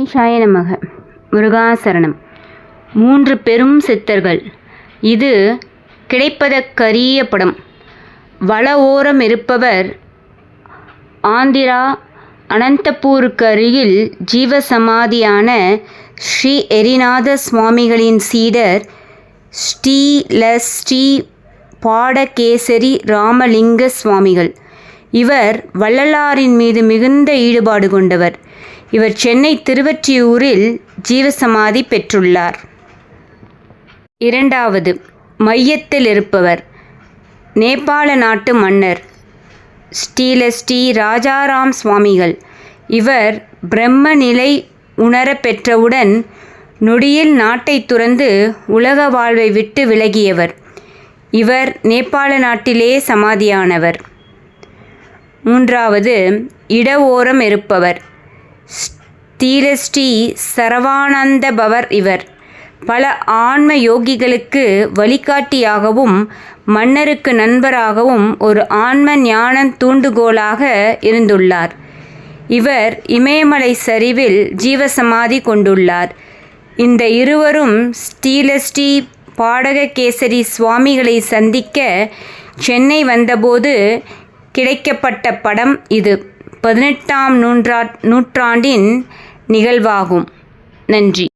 கணேசாய நமக. முருகாசரணம். மூன்று பெரும் சித்தர்கள். இது கிடைப்பதற்கரிய படம். வல ஓரம் இருப்பவர் ஆந்திரா அனந்தபூருக்கு அருகில் ஜீவசமாதியான ஸ்ரீ எரிநாத சுவாமிகளின் சீடர் ஸ்ரீலஸ்ரீ பாடகேசரி ராமலிங்க சுவாமிகள். இவர் வள்ளலாரின் மீது மிகுந்த ஈடுபாடு கொண்டவர். இவர் சென்னை திருவற்றியூரில் ஜீவசமாதி பெற்றுள்ளார். இரண்டாவது மையத்தில் இருப்பவர். நேபாள நாட்டு மன்னர் ஸ்ரீலஸ்ரீ ராஜாராம் சுவாமிகள். இவர் பிரம்ம நிலை உணரப் பெற்றவுடன் நொடியில் நாட்டை துறந்து உலக வாழ்வை விட்டு விலகியவர். இவர் நேபாள நாட்டிலே சமாதியானவர். மூன்றாவது இட ஓரம் இருப்பவர். தீரஸ்ரீ சரவானந்த பவர் இவர். பல ஆன்ம யோகிகளுக்கு வழிகாட்டியாகவும் மன்னருக்கு நண்பராகவும் ஒரு ஆன்ம ஞான தூண்டுகோலாக இருந்துள்ளார். இவர் இமயமலை சரிவில் ஜீவசமாதி கொண்டுள்ளார். இந்த இருவரும் ஸ்ரீலஸ்ரீ பாடககேசரி சுவாமிகளை சந்திக்க சென்னை வந்தபோது கிடைக்கப்பட்ட படம் இது. பதினெட்டாம் நூற்றா நூற்றாண்டின் நிகழ்வாகும். நன்றி.